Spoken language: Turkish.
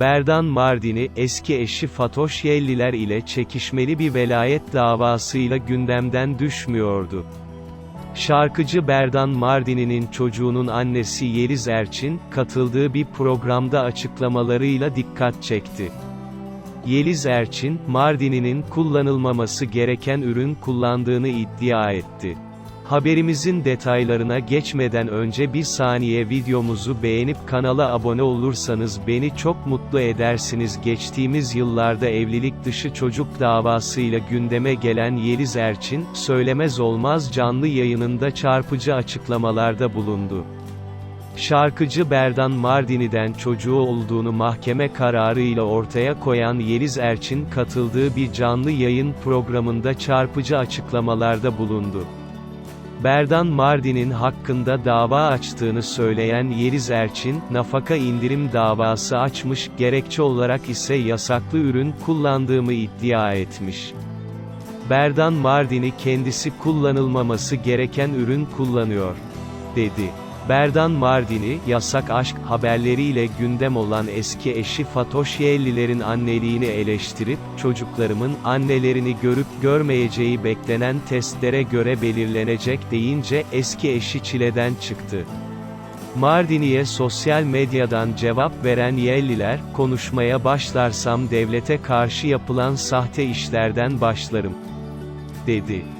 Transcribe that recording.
Berdan Mardini, eski eşi Fatoş Yelliler ile çekişmeli bir velayet davasıyla gündemden düşmüyordu. Şarkıcı Berdan Mardini'nin çocuğunun annesi Yeliz Erçin, katıldığı bir programda açıklamalarıyla dikkat çekti. Yeliz Erçin, Mardini'nin kullanılmaması gereken ürün kullandığını iddia etti. Haberimizin detaylarına geçmeden önce bir saniye videomuzu beğenip kanala abone olursanız beni çok mutlu edersiniz. Geçtiğimiz yıllarda evlilik dışı çocuk davasıyla gündeme gelen Yeliz Erçin, söylemez olmaz canlı yayınında çarpıcı açıklamalarda bulundu. Şarkıcı Berdan Mardini'den çocuğu olduğunu mahkeme kararıyla ortaya koyan Yeliz Erçin katıldığı bir canlı yayın programında çarpıcı açıklamalarda bulundu. Berdan Mardin'in hakkında dava açtığını söyleyen Yeliz Erçin, nafaka indirim davası açmış, gerekçe olarak ise yasaklı ürün kullandığımı iddia etmiş. Berdan Mardini kendisi kullanılmaması gereken ürün kullanıyor, dedi. Berdan Mardini, yasak aşk haberleriyle gündem olan eski eşi Fatoş Yelliler'in anneliğini eleştirip, çocuklarımın annelerini görüp görmeyeceği beklenen testlere göre belirlenecek deyince eski eşi çileden çıktı. Mardini'ye sosyal medyadan cevap veren Yelliler, konuşmaya başlarsam devlete karşı yapılan sahte işlerden başlarım, dedi.